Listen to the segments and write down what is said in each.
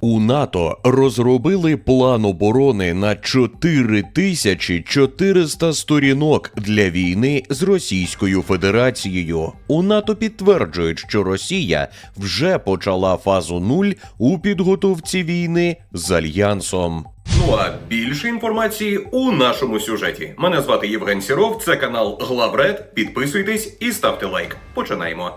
У НАТО розробили план оборони на 4400 сторінок для війни з Російською Федерацією. У НАТО підтверджують, що Росія вже почала фазу нуль у підготовці війни з альянсом. Ну а більше інформації у нашому сюжеті. Мене звати Євген Сіров, це канал Главред. Підписуйтесь і ставте лайк. Починаємо.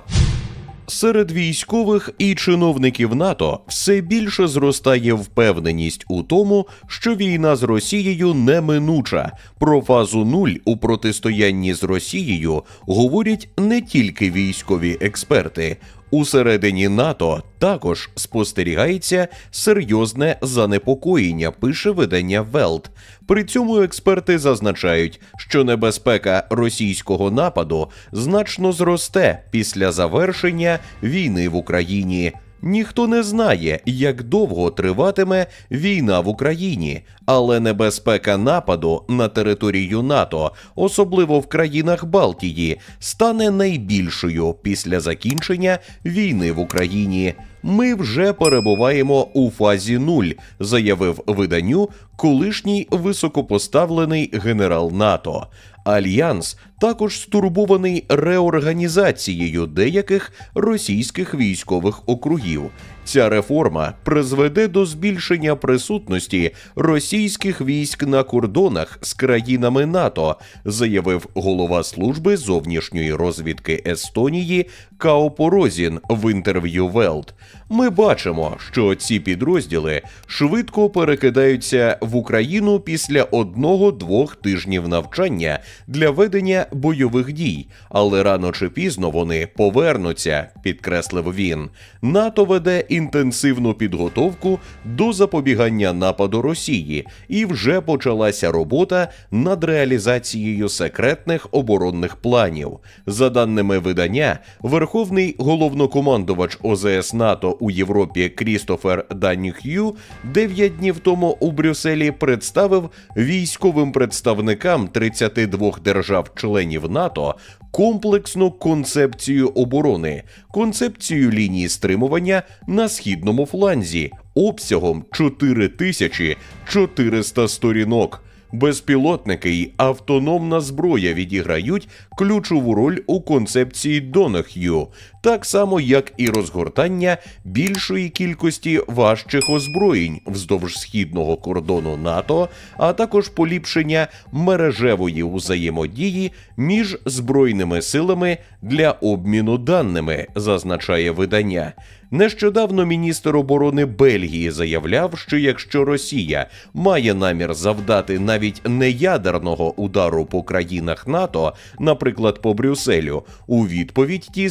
Серед військових і чиновників НАТО все більше зростає впевненість у тому, що війна з Росією неминуча. Про фазу нуль у протистоянні з Росією говорять не тільки військові експерти. Усередині НАТО також спостерігається серйозне занепокоєння, пише видання Велт. При цьому експерти зазначають, що небезпека російського нападу значно зросте після завершення війни в Україні. Ніхто не знає, як довго триватиме війна в Україні, але небезпека нападу на територію НАТО, особливо в країнах Балтії, стане найбільшою після закінчення війни в Україні. Ми вже перебуваємо у фазі нуль, заявив виданню колишній високопоставлений генерал НАТО. Альянс також стурбований реорганізацією деяких російських військових округів. Ця реформа призведе до збільшення присутності російських військ на кордонах з країнами НАТО, заявив голова служби зовнішньої розвідки Естонії Као Порозін в інтерв'ю Велт. Ми бачимо, що ці підрозділи швидко перекидаються в Україну після одного-двох тижнів навчання для ведення бойових дій, але рано чи пізно вони повернуться, підкреслив він. НАТО веде інтенсивну підготовку до запобігання нападу Росії, і вже почалася робота над реалізацією секретних оборонних планів. За даними видання, верховний головнокомандувач ОЗС НАТО у Європі Крістофер Данюх'ю 9 днів тому у Брюсселі представив військовим представникам 32 держав-членів НАТО комплексну концепцію оборони, концепцію лінії стримування на східному фланзі обсягом 4400 сторінок. Безпілотники й автономна зброя відіграють ключову роль у концепції Донах'ю, так само як і розгортання більшої кількості важчих озброєнь вздовж східного кордону НАТО, а також поліпшення мережевої взаємодії між збройними силами для обміну даними, зазначає видання. Нещодавно міністр оборони Бельгії заявляв, що якщо Росія має намір завдати навіть неядерного удару по країнах НАТО, наприклад, по Брюсселю, у відповідь ті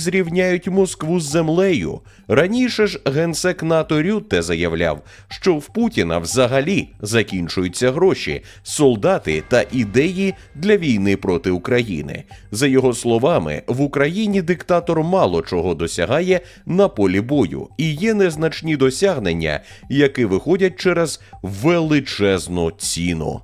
зрівняють Москву з землею. Раніше ж генсек НАТО Рютте заявляв, що в Путіна взагалі закінчуються гроші, солдати та ідеї для війни проти України. За його словами, в Україні диктатор мало чого досягає на полі бою, і є незначні досягнення, які виходять через величезну ціну.